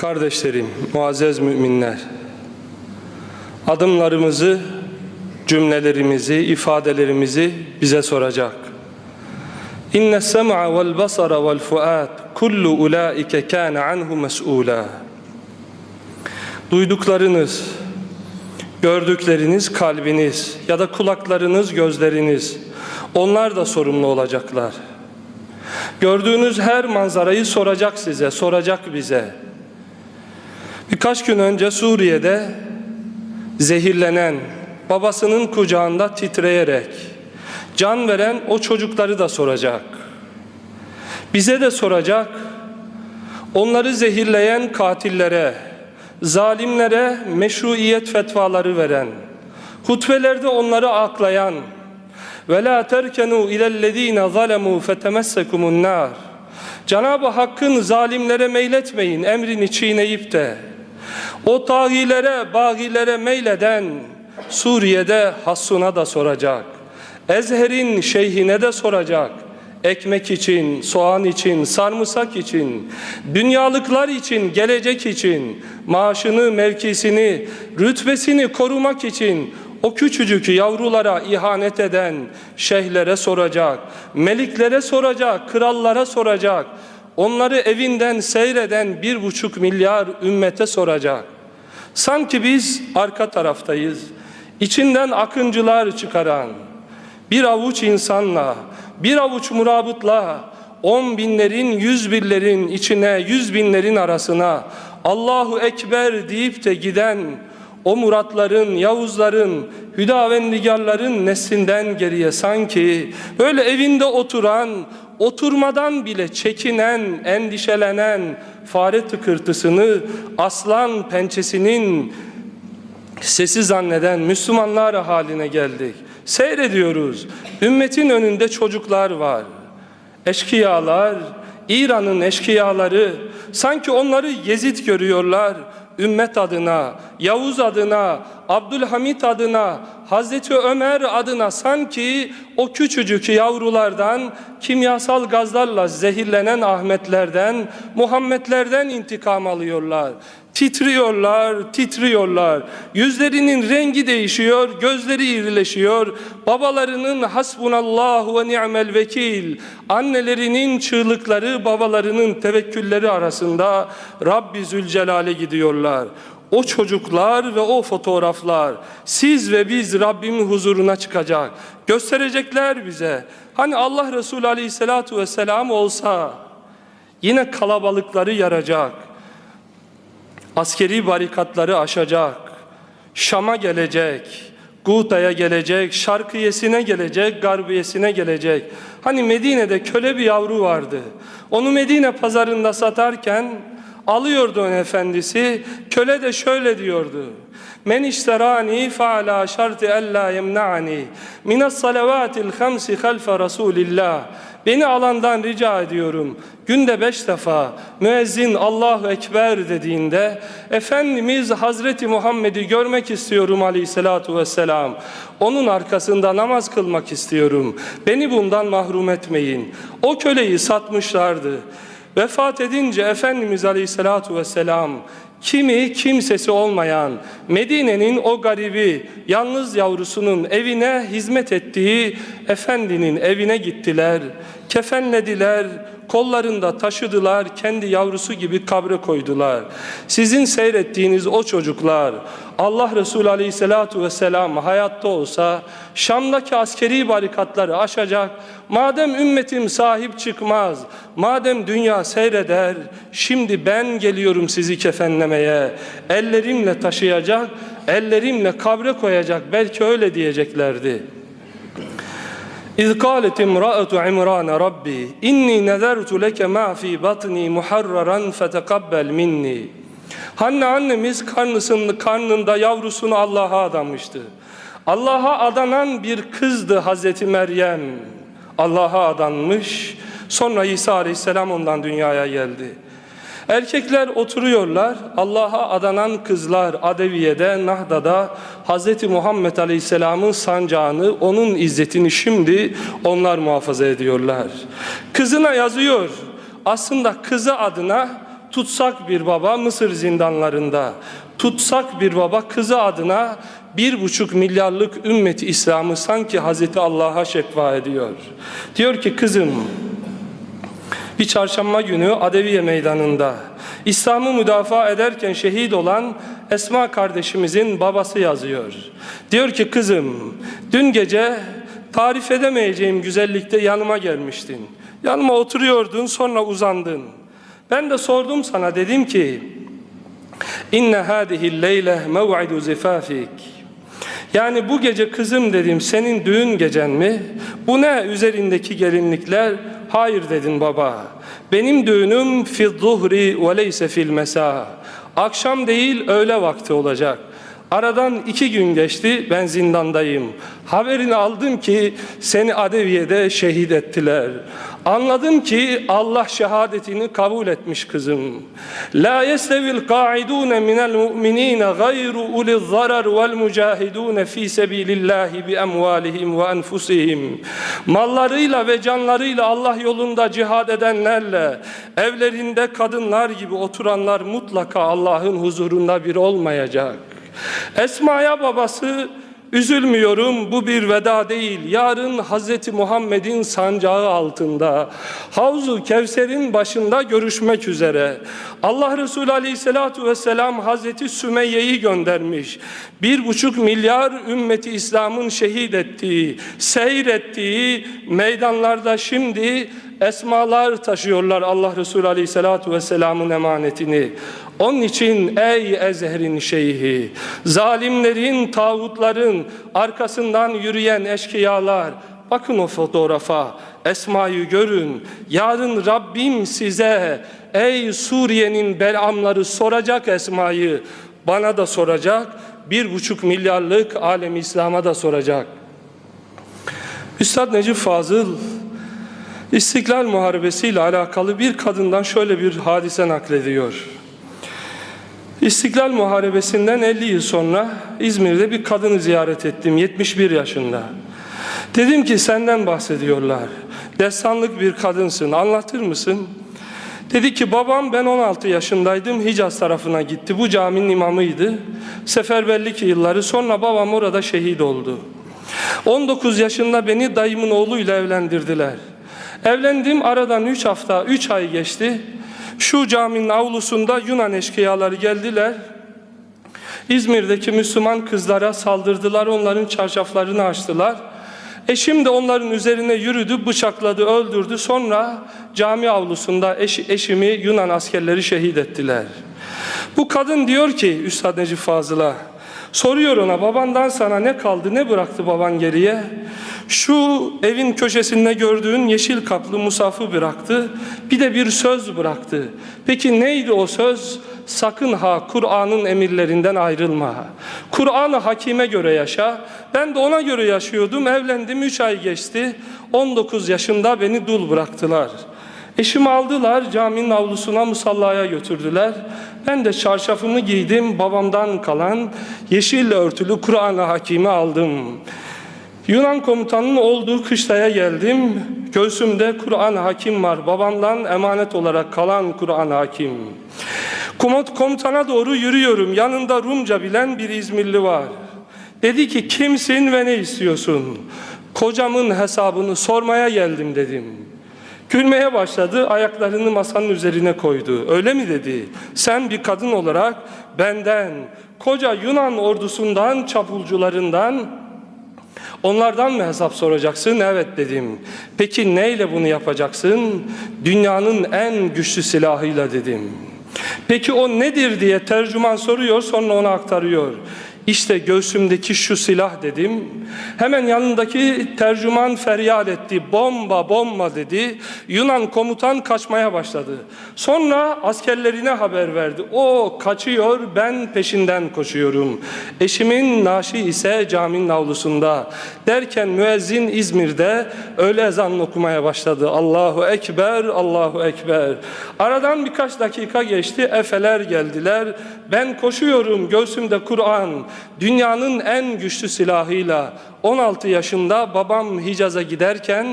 Kardeşlerim, muazzez müminler, adımlarımızı, cümlelerimizi, ifadelerimizi bize soracak. İnne sem'a vel basara vel fuat kullu ulaike kana anhu mes'ula. Duyduklarınız, gördükleriniz kalbiniz ya da kulaklarınız, gözleriniz onlar da sorumlu olacaklar. Gördüğünüz her manzarayı soracak size, soracak bize. Birkaç gün önce Suriye'de zehirlenen, babasının kucağında titreyerek can veren o çocukları da soracak. Bize de soracak. Onları zehirleyen katillere, zalimlere meşruiyet fetvaları veren, hutbelerde onları aklayan ve la terkenu ilellezine zalemu fetemessekumun nar. Cenab-ı Hakk'ın zalimlere meyletmeyin emrini çiğneyip de o tağilere, bağilere meyleden Suriye'de Hassun'a da soracak. Ezher'in şeyhine de soracak. Ekmek için, soğan için, sarımsak için, dünyalıklar için, gelecek için, maaşını, mevkisini, rütbesini korumak için o küçücük yavrulara ihanet eden şeyhlere soracak, meliklere soracak, krallara soracak, onları evinden seyreden bir buçuk milyar ümmete soracak. Sanki biz arka taraftayız, içinden akıncılar çıkaran, bir avuç insanla, bir avuç murabıtla, on binlerin, yüz binlerin içine, yüz binlerin arasına Allahu Ekber deyip de giden o muratların, Yavuzların, Hüdavendigarların neslinden geriye sanki böyle evinde oturan, oturmadan bile çekinen, endişelenen fare tıkırtısını aslan pençesinin sesi zanneden Müslümanlar haline geldik. Seyrediyoruz. Ümmetin önünde çocuklar var. Eşkıyalar, İran'ın eşkıyaları sanki onları Yezid görüyorlar. Ümmet adına, Yavuz adına, Abdülhamit adına, Hazreti Ömer adına sanki o küçücük yavrulardan kimyasal gazlarla zehirlenen Ahmetlerden, Muhammedlerden intikam alıyorlar. Titriyorlar, titriyorlar. Yüzlerinin rengi değişiyor, gözleri irileşiyor. Babalarının hasbunallahu ve ni'mel vekil. Annelerinin çığlıkları, babalarının tevekkülleri arasında Rabbi Zülcelal'e gidiyorlar. O çocuklar ve o fotoğraflar siz ve biz Rabbimin huzuruna çıkacak. Gösterecekler bize. Hani Allah Resulü Aleyhisselatü Vesselam olsa yine kalabalıkları yaracak askeri barikatları aşacak, Şam'a gelecek, Guta'ya gelecek, Şarkiyesine gelecek, Garbiyesine gelecek. Hani Medine'de köle bir yavru vardı. Onu Medine pazarında satarken alıyordu efendisi. Köle de şöyle diyordu. Men işterani fe ala şarti ella yemna'ani minas salavatil hamsi halfe Resulillah. Beni alandan rica ediyorum. Günde beş defa müezzin Allahu Ekber dediğinde Efendimiz Hazreti Muhammed'i görmek istiyorum aleyhissalatu vesselam. Onun arkasında namaz kılmak istiyorum. Beni bundan mahrum etmeyin. O köleyi satmışlardı. Vefat edince Efendimiz Aleyhisselatü Vesselam kimi kimsesi olmayan Medine'nin o garibi yalnız yavrusunun evine hizmet ettiği efendinin evine gittiler. Kefenlediler, kollarında taşıdılar, kendi yavrusu gibi kabre koydular. Sizin seyrettiğiniz o çocuklar Allah Resulü Aleyhisselatü Vesselam hayatta olsa Şam'daki askeri barikatları aşacak. Madem ümmetim sahip çıkmaz, madem dünya seyreder, şimdi ben geliyorum sizi kefenlemeye. Ellerimle taşıyacak, ellerimle kabre koyacak. Belki öyle diyeceklerdi. İz kâlet imra'atu imrana rabbi inni nezertu leke ma fi batni muharraran fetekabbel minni. Hanne annemiz karnısının karnında yavrusunu Allah'a adamıştı. Allah'a adanan bir kızdı Hazreti Meryem. Allah'a adanmış. Sonra İsa Aleyhisselam ondan dünyaya geldi. Erkekler oturuyorlar. Allah'a adanan kızlar Adeviye'de, Nahda'da Hz. Muhammed Aleyhisselam'ın sancağını, onun izzetini şimdi onlar muhafaza ediyorlar. Kızına yazıyor. Aslında kızı adına tutsak bir baba Mısır zindanlarında, tutsak bir baba kızı adına bir buçuk milyarlık ümmeti İslam'ı sanki Hazreti Allah'a şekva ediyor. Diyor ki kızım bir çarşamba günü Adeviye Meydanı'nda İslam'ı müdafaa ederken şehit olan Esma kardeşimizin babası yazıyor. Diyor ki kızım dün gece tarif edemeyeceğim güzellikte yanıma gelmiştin. Yanıma oturuyordun sonra uzandın. Ben de sordum sana dedim ki İnne hâzihi leyle mev'idu zifafik yani bu gece kızım dedim senin düğün gecen mi? Bu ne üzerindeki gelinlikler? Hayır dedin baba. Benim düğünüm fi zuhri ve leyse fil mesa. Akşam değil öğle vakti olacak. Aradan iki gün geçti ben zindandayım. Haberini aldım ki seni Adeviye'de şehit ettiler. Anladım ki Allah şehadetini kabul etmiş kızım. La yestevil qa'idun minel mu'minin gayru ulil zarar vel mücahidun fi sebilillahi bi emvalihim ve enfusihim. Mallarıyla ve canlarıyla Allah yolunda cihad edenlerle evlerinde kadınlar gibi oturanlar mutlaka Allah'ın huzurunda bir olmayacak. Esma'ya babası Üzülmüyorum bu bir veda değil. Yarın Hazreti Muhammed'in sancağı altında Havzu Kevser'in başında görüşmek üzere. Allah Resulü Aleyhisselatü Vesselam Hazreti Sümeyye'yi göndermiş. Bir buçuk milyar ümmeti İslam'ın şehit ettiği, seyrettiği meydanlarda şimdi esmalar taşıyorlar Allah Resulü Aleyhisselatü Vesselam'ın emanetini. Onun için ey Ezher'in şeyhi, zalimlerin, tağutların arkasından yürüyen eşkıyalar, bakın o fotoğrafa, Esma'yı görün. Yarın Rabbim size, ey Suriye'nin belamları soracak Esma'yı, bana da soracak, bir buçuk milyarlık alem İslam'a da soracak. Üstad Necip Fazıl, İstiklal Muharebesi ile alakalı bir kadından şöyle bir hadise naklediyor. İstiklal Muharebesi'nden 50 yıl sonra İzmir'de bir kadını ziyaret ettim 71 yaşında. Dedim ki senden bahsediyorlar. Destanlık bir kadınsın anlatır mısın? Dedi ki babam ben 16 yaşındaydım Hicaz tarafına gitti. Bu caminin imamıydı. Seferberlik yılları sonra babam orada şehit oldu. 19 yaşında beni dayımın oğluyla evlendirdiler. Evlendim aradan 3 hafta 3 ay geçti. Şu caminin avlusunda Yunan eşkıyaları geldiler. İzmir'deki Müslüman kızlara saldırdılar, onların çarşaflarını açtılar. Eşim de onların üzerine yürüdü, bıçakladı, öldürdü. Sonra cami avlusunda eş, eşimi Yunan askerleri şehit ettiler. Bu kadın diyor ki Üstad Necip Fazıl'a, soruyor ona babandan sana ne kaldı, ne bıraktı baban geriye? Şu evin köşesinde gördüğün yeşil kaplı musafı bıraktı. Bir de bir söz bıraktı. Peki neydi o söz? Sakın ha Kur'an'ın emirlerinden ayrılma. Kur'an'ı hakime göre yaşa. Ben de ona göre yaşıyordum. Evlendim 3 ay geçti. 19 yaşında beni dul bıraktılar. Eşimi aldılar caminin avlusuna musallaya götürdüler. Ben de çarşafımı giydim babamdan kalan yeşil örtülü Kur'an-ı Hakim'i aldım. Yunan komutanının olduğu kışlaya geldim. Göğsümde Kur'an hakim var. Babamdan emanet olarak kalan Kur'an hakim. Komut komutana doğru yürüyorum. Yanında Rumca bilen bir İzmirli var. Dedi ki kimsin ve ne istiyorsun? Kocamın hesabını sormaya geldim dedim. Gülmeye başladı, ayaklarını masanın üzerine koydu. Öyle mi dedi? Sen bir kadın olarak benden, koca Yunan ordusundan, çapulcularından Onlardan mı hesap soracaksın? Evet dedim. Peki neyle bunu yapacaksın? Dünyanın en güçlü silahıyla dedim. Peki o nedir diye tercüman soruyor sonra ona aktarıyor. İşte göğsümdeki şu silah dedim. Hemen yanındaki tercüman feryat etti. Bomba bomba dedi. Yunan komutan kaçmaya başladı. Sonra askerlerine haber verdi. O kaçıyor ben peşinden koşuyorum. Eşimin naşi ise caminin avlusunda. Derken müezzin İzmir'de öğle ezanını okumaya başladı. Allahu Ekber, Allahu Ekber. Aradan birkaç dakika geçti. Efeler geldiler. Ben koşuyorum göğsümde Kur'an. Dünyanın en güçlü silahıyla 16 yaşında babam Hicaz'a giderken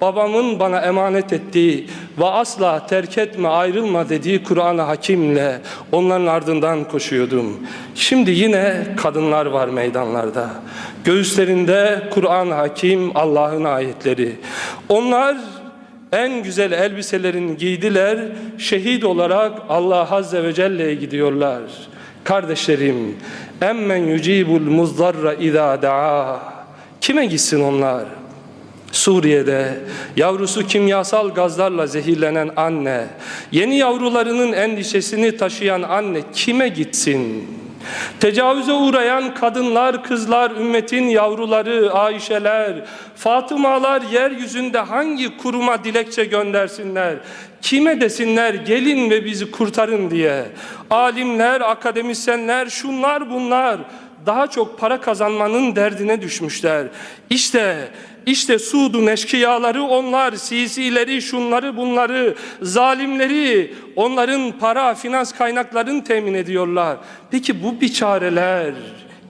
babamın bana emanet ettiği ve asla terk etme ayrılma dediği Kur'an-ı Hakim'le onların ardından koşuyordum. Şimdi yine kadınlar var meydanlarda. Göğüslerinde Kur'an-ı Hakim Allah'ın ayetleri. Onlar en güzel elbiselerini giydiler, şehit olarak Allah Azze ve Celle'ye gidiyorlar. Kardeşlerim, emmen yucibul muzdarra idâ da'a. Kime gitsin onlar? Suriye'de yavrusu kimyasal gazlarla zehirlenen anne, yeni yavrularının endişesini taşıyan anne kime gitsin? Tecavüze uğrayan kadınlar, kızlar, ümmetin yavruları, Ayşeler, Fatımalar yeryüzünde hangi kuruma dilekçe göndersinler? Kime desinler gelin ve bizi kurtarın diye? Alimler, akademisyenler, şunlar bunlar daha çok para kazanmanın derdine düşmüşler. İşte işte Suud'un eşkıyaları onlar, sisileri, şunları bunları, zalimleri, onların para, finans kaynaklarını temin ediyorlar. Peki bu biçareler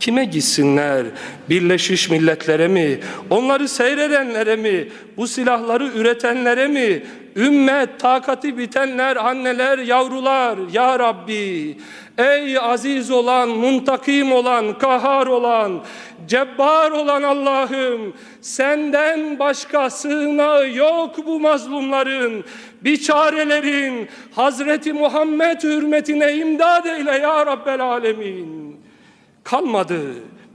kime gitsinler? Birleşmiş Milletler'e mi? Onları seyredenlere mi? Bu silahları üretenlere mi? Ümmet, takati bitenler, anneler, yavrular, Ya Rabbi, ey aziz olan, muntakim olan, kahhar olan, cebbar olan Allah'ım, senden başka sığınağı yok bu mazlumların, biçarelerin, Hazreti Muhammed hürmetine imdad eyle Ya Rabbel Alemin. Kalmadı.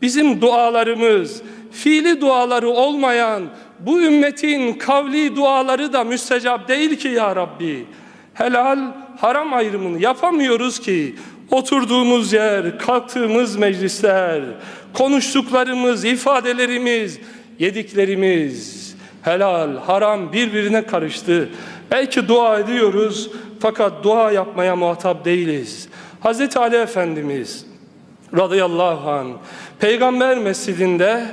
Bizim dualarımız, fiili duaları olmayan bu ümmetin kavli duaları da müstecap değil ki ya Rabbi. Helal, haram ayrımını yapamıyoruz ki. Oturduğumuz yer, kalktığımız meclisler, konuştuklarımız, ifadelerimiz, yediklerimiz, helal, haram birbirine karıştı. Belki dua ediyoruz fakat dua yapmaya muhatap değiliz. Hazreti Ali Efendimiz radıyallahu anh peygamber mescidinde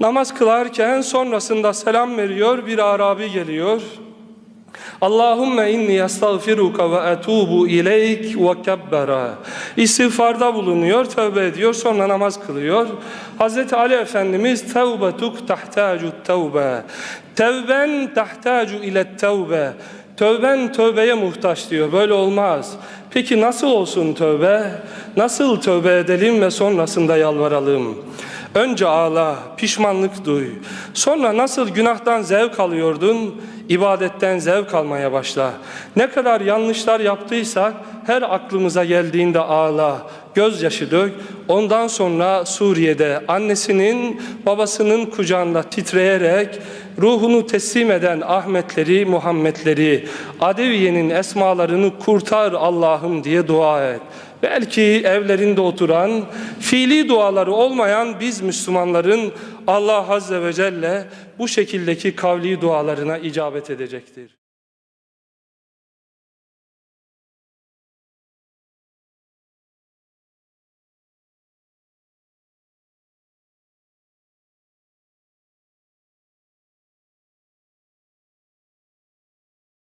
namaz kılarken sonrasında selam veriyor bir Arabi geliyor Allahümme inni estağfiruka ve etubu ileyk ve kebbera İstiğfarda bulunuyor, tövbe ediyor, sonra namaz kılıyor. Hazreti Ali Efendimiz tevbetuk tahtacu tevbe Tevben tahtacu ile tevbe Tövben tövbeye muhtaç diyor. Böyle olmaz. Peki nasıl olsun tövbe? Nasıl tövbe edelim ve sonrasında yalvaralım? Önce ağla, pişmanlık duy. Sonra nasıl günahtan zevk alıyordun, ibadetten zevk almaya başla. Ne kadar yanlışlar yaptıysak her aklımıza geldiğinde ağla, gözyaşı dök. Ondan sonra Suriye'de annesinin, babasının kucağında titreyerek ruhunu teslim eden Ahmetleri, Muhammedleri, Adeviye'nin esmalarını kurtar Allah'ım diye dua et. Belki evlerinde oturan, fiili duaları olmayan biz Müslümanların Allah Azze ve Celle bu şekildeki kavli dualarına icabet edecektir.